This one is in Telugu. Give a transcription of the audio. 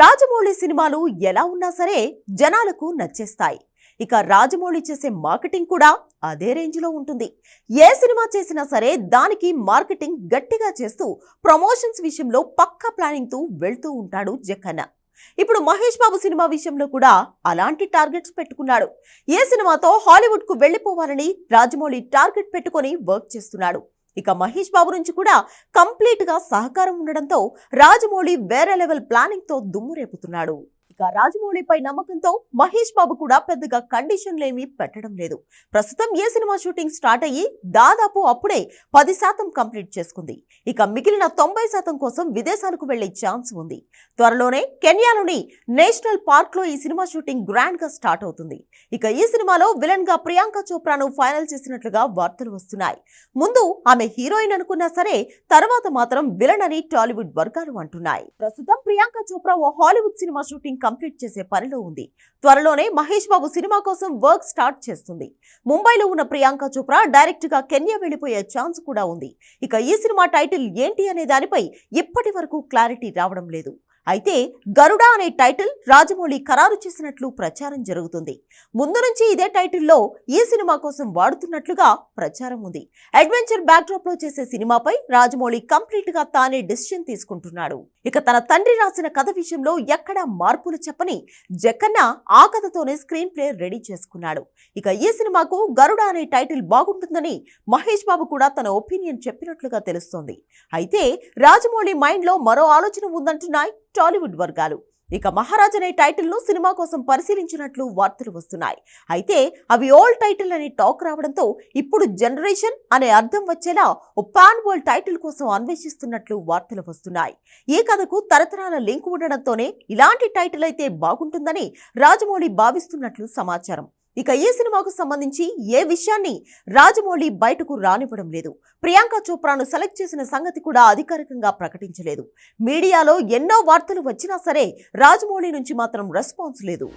రాజమౌళి సినిమాలు ఎలా ఉన్నా సరే జనాలకు నచ్చేస్తాయి. ఇక రాజమౌళి చేసే మార్కెటింగ్ కూడా అదే రేంజ్లో ఉంటుంది. ఏ సినిమా చేసినా సరే దానికి మార్కెటింగ్ గట్టిగా చేస్తూ ప్రమోషన్స్ విషయంలో పక్కా ప్లానింగ్తో వెళ్తూ ఉంటాడు జక్కన్న. ఇప్పుడు మహేష్ బాబు సినిమా విషయంలో కూడా అలాంటి టార్గెట్స్ పెట్టుకున్నాడు. ఏ సినిమాతో హాలీవుడ్కు వెళ్ళిపోవాలని రాజమౌళి టార్గెట్ పెట్టుకొని వర్క్ చేస్తున్నాడు. ఇక మహేష్ బాబు నుంచి కూడా కంప్లీట్గా సహకారం ఉండడంతో రాజమౌళి వేరే లెవెల్ ప్లానింగ్తో దుమ్ము రేపుతున్నాడు. ఇక రాజమౌళిపై నమ్మకంతో మహేష్ బాబు కూడా పెద్దగా కండిషన్లేమీ పెట్టడం లేదు. ప్రస్తుతం ఏ సినిమా షూటింగ్ స్టార్ట్ అయ్యి దాదాపు అప్పుడే పది శాతం కంప్లీట్ చేసుకుంది. ఇక మిగిలిన తొంభై శాతం కోసం విదేశాలకు వెళ్ళే ఛాన్స్ ఉంది. త్వరలోనే కెన్యాలోని నేషనల్ పార్క్లో ఈ సినిమా షూటింగ్ గ్రాండ్గా స్టార్ట్ అవుతుంది. ఇక ఈ సినిమాలో విలన్గా ప్రియాంక చోప్రాను ఫైనల్ చేసినట్లుగా వార్తలు వస్తున్నాయి. ముందు ఆమె హీరోయిన్ అనుకున్నా సరే తర్వాత మాత్రం విలన్ అని టాలీవుడ్ వర్గాలు అంటున్నాయి. ప్రస్తుతం ప్రియాంక చోప్రా ఓ హాలీవుడ్ సినిమా షూటింగ్ కంప్లీట్ చేసే పనిలో ఉంది. త్వరలోనే మహేష్ బాబు సినిమా కోసం వర్క్ స్టార్ట్ చేస్తుంది. ముంబైలో ఉన్న ప్రియాంక చోప్రా డైరెక్ట్గా కెన్యా వెళ్ళిపోయే ఛాన్స్ కూడా ఉంది. ఇక ఈ సినిమా టైటిల్ ఏంటి అనే దానిపై ఇప్పటి వరకు క్లారిటీ రావడం లేదు. అయితే గరుడ అనే టైటిల్ రాజమౌళి ఖరారు చేసినట్లు ప్రచారం జరుగుతుంది. ముందు నుంచి ఇదే టైటిల్లో ఈ సినిమా కోసం వాడుతున్నట్లుగా ప్రచారం ఉంది. అడ్వెంచర్ బ్యాక్డ్రాప్లో చేసే సినిమాపై రాజమౌళి కంప్లీట్గా తానే డిసిషన్ తీసుకుంటున్నాడు. ఇక తన తండ్రి రాసిన కథ విషయంలో ఎక్కడా మార్పులు చెప్పని జక్కన్న ఆ కథతోనే స్క్రీన్ ప్లే రెడీ చేసుకున్నాడు. ఇక ఈ సినిమాకు గరుడ అనే టైటిల్ బాగుంటుందని మహేష్ బాబు కూడా తన ఒపీనియన్ చెప్పినట్లుగా తెలుస్తోంది. అయితే రాజమౌళి మైండ్లో మరో ఆలోచన ఉందంటున్నాయి. టాలీవుడ్ వర్గాలు. ఇక మహారాజ్ అనే సినిమా కోసం పరిశీలించినట్లు వార్తలు వస్తున్నాయి. అయితే అవి ఓల్డ్ టైటిల్ అనే టాక్ రావడంతో ఇప్పుడు జనరేషన్ అనే అర్థం వచ్చేలా ఓ పాన్ వరల్డ్ టైటిల్ కోసం అన్వేషిస్తున్నట్లు వార్తలు వస్తున్నాయి. ఈ కథకు తరతరాల లింక్ ఉండడంతోనే ఇలాంటి టైటిల్ అయితే బాగుంటుందని రాజమౌళి భావిస్తున్నట్లు సమాచారం. ఇక ఈ సినిమాకు సంబంధించి ఏ విషయాన్ని రాజమౌళి బయటకు రానివ్వడం లేదు. ప్రియాంక చోప్రాను సెలెక్ట్ చేసిన సంగతి కూడా అధికారికంగా ప్రకటించలేదు. మీడియాలో ఎన్నో వార్తలు వచ్చినా సరే రాజమౌళి నుంచి మాత్రం రెస్పాన్స్ లేదు.